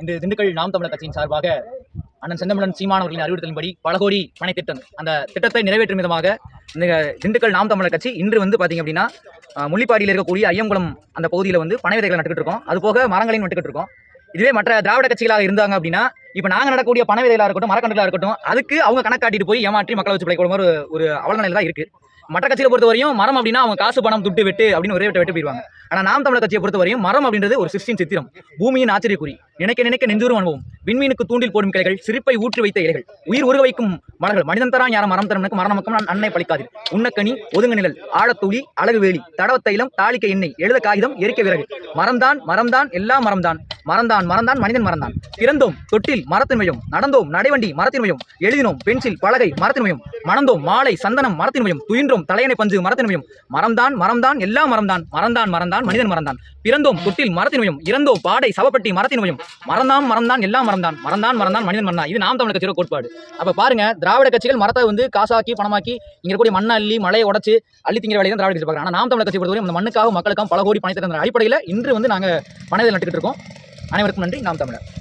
இந்த திண்டுக்கல் நாம் தமிழர் கட்சியின் சார்பாக அண்ணன் செந்தமிழன் சீமான் அவர்களின் அறிவுறுத்தலின்படி பல கோடி பணி திட்டம் அந்த திட்டத்தை நிறைவேற்றும் விதமாக இந்த திண்டுக்கல் நாம் தமிழர் கட்சி இன்று வந்து பார்த்தீங்க அப்படின்னா முள்ளிப்பாடியில் இருக்கக்கூடிய ஐயங்குளம் அந்த பகுதியில் வந்து பனை விதைகளை நட்டுக்கிட்டு இருக்கோம். அது போக மரங்களையும் நட்டுக்கிட்டு இருக்கோம். இதுவே மற்ற திராவிட கட்சிகளாக இருந்தாங்க அப்படின்னா இப்போ நாங்கள் நடக்கக்கூடிய பண விதைகளாக இருக்கட்டும் மரக்கண்டுகளாக இருக்கட்டும் அதுக்கு அவங்க கணக்காட்டிட்டு போய் ஏமாற்றி மக்களை வச்சு பிழைக்கூட மாதிரி ஒரு- ஒரு அவலநிலை தான் இருக்குது மற்ற கட்சியை பொறுத்த வரையும் மரம் அப்படின்னா அவங்க காசு பணம் துட்டு வெட்டு அப்படின்னு ஒரே வெட்ட வெட்டு போயிடுவாங்க. ஆனால் நாம் தமிழர் கட்சியை பொறுத்த வரையும் மரம் அப்படின்றது ஒரு சிஸ்டின் சித்திரம். பூமியின் ஆச்சரியக்குறி. நினைக்க நினைக்க நெஞ்சூரும் அனுபவம். விண்மீனுக்கு தூண்டில் போடும் கிளைகள் சிரிப்பை ஊற்றி வைத்த இலைகள். உயிர் உருக வைக்கும் மலர்கள் மனிதன் தரா யாரும் மரம் தரனுக்கு மரணமக்கம் நான் அன்னை பழிக்காது. உண்ணக்கனி ஒதுங்க நிழல் ஆழத்துளி அழகு வேலி தடவத் தைலம் தாளிக்க எண்ணெய் எழுத காகிதம் எரிக்க விறகு. மரம்தான் மரம்தான் எல்லாம் மரம்தான். மறந்தான் மறந்தான் மனிதன் மறந்தான் பிறந்தோம் தொட்டில் மரத்தின்மையும். நடந்தோம் நடைவண்டி மரத்தின் மையம் எழுதினோம் பென்சில் பலகை மரத்தின் மையம் மணந்தோம் மாலை சந்தனம் மரத்தின் மையம் துயின்றோம் தலையணை பஞ்சு மரத்தின் மையம் மரம்தான் மரம்தான் எல்லாம் மரம்தான். மறந்தான் மறந்தான் மனிதன் மறந்தான் பிறந்தோம் தொட்டில் மரத்தின்மையும். இறந்தோம் பாடை சவப்பட்டி மரத்தின்மையும். மறந்தான் மறந்தான் எல்லாம் மறந்தான். மறந்தான் மறந்தான் மனிதன் மறந்தான். இது நாம் தமிழ் கட்சியோட கோட்பாடு. அப்போ பாருங்க திராவிட கட்சிகள் மரத்தை வந்து காசாக்கி பணமாக்கி இங்கே கூடிய மண்ணை அள்ளி மழையை உடச்சு அள்ளி திங்கிற வேலையை தான் திராவிட கட்சி பார்க்குறாங்க. ஆனால் நாம் தமிழ் கட்சி பொறுத்தவரை இந்த மண்ணுக்காக மக்களுக்காக பல கோடி பணத்தை தந்த அடிப்படையில் இன்று வந்து நாங்கள் மனதில் நட்டுக்கிட்டு இருக்கோம். அனைவருக்கும் நன்றி. நாம் தமிழர்.